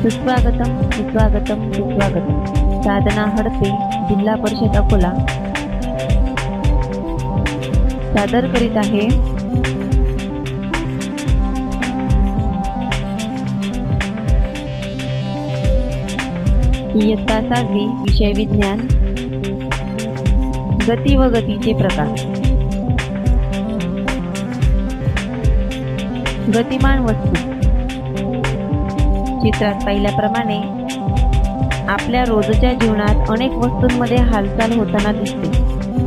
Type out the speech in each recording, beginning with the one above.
सुस्वागतम सुस्वागतम सुस्वागतम. साधना हडपे जिल्हा परिषद अकोला. सादर करीत आहे. इयत्ता सहावी विषय विज्ञान. गती व गतीचे प्रकार. गतिमान वस्तू. चित्रात पाहिल्याप्रमाणे आपल्या रोजच्या जीवनात अनेक वस्तूंमध्ये हालचाल होताना दिसते.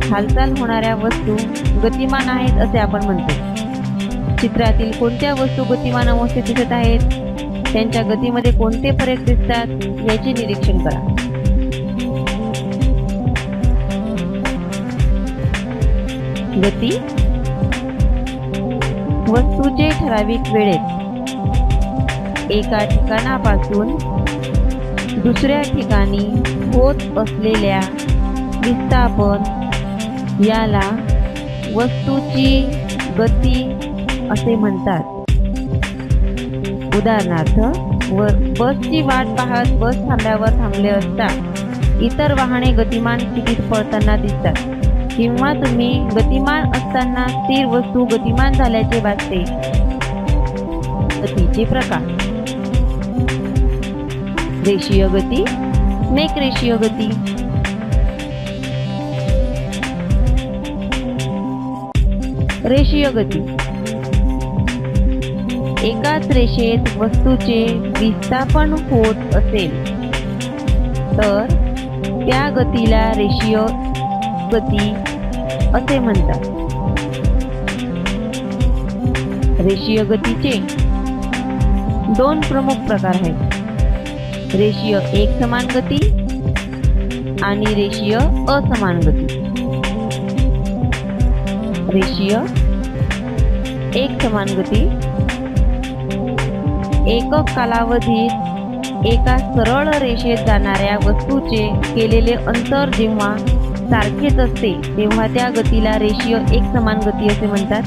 हालचाल होणाऱ्या वस्तू गतिमान आहेत असे आपण म्हणतो. चित्रातील कोणत्या वस्तू गतिमान अवस्थेत दिसत आहेत? त्यांच्या गतीमध्ये कोणते फरक दिसतात? याचे निरीक्षण करा. गती? वस्तूचे ठराविक वेळेत. एका ठिकाणापासून दुसऱ्या ठिकाणी होत असलेल्या विस्थापन याला वस्तूची गती असे म्हणतात. उदाहरणार्थ व बसची वाट पाहत बस थांब्यावर थांबले असता इतर वाहने गतिमान स्थितीत पळताना दिसतात. किंवा तुम्ही गतिमान असताना स्थिर वस्तू गतिमान झाल्याचे वाटते. गतीचे प्रकार. रेषीय गती मेक रेषीय गती. रेषीय गती. एकाच रेषेत वस्तूचे विस्थापन होत असेल तर त्या गतीला रेषीय गती असे म्हणतात. रेषीय गतीचे दोन प्रमुख प्रकार आहेत. रेषीय एक समान गती आणि रेषीय असमान गती. रेषीय एक समान गती. एकक कालावधीत एका सरळ रेषेत जाणाऱ्या वस्तूचे केलेले अंतर जेव्हा सारखेच असते तेव्हा त्या गतीला रेषीय एक समान गती असे म्हणतात.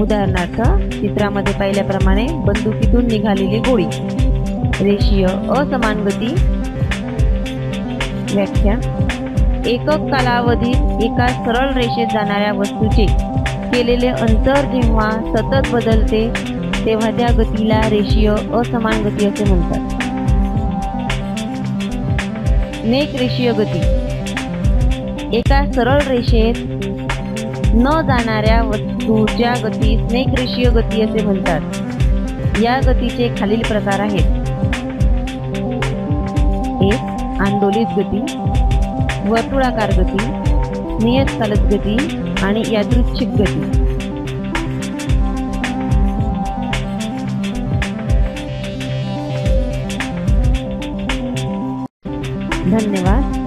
उदाहरणार्थ चित्रामध्ये पाहिल्याप्रमाणे बंदुकीतून निघालेली गोळी. रेषीय असमान गती व्याख्या. एकक कालावधीत एका सरळ रेषेत जाणाऱ्या वस्तूचे केलेले अंतर जेव्हा सतत बदलते तेव्हा त्या गतीला रेषीय असमान गती असे म्हणतात. नेक रेषीय गती. एका सरळ रेषेत न जाणाऱ्या वस्तूच्या गतीस नेक रेषीय गती असे म्हणतात. या गतीचे खालील प्रकार आहेत. आंदोलित गती वर्तुळाकार गती नियतकालिक गती आणि यादृच्छिक गती. धन्यवाद.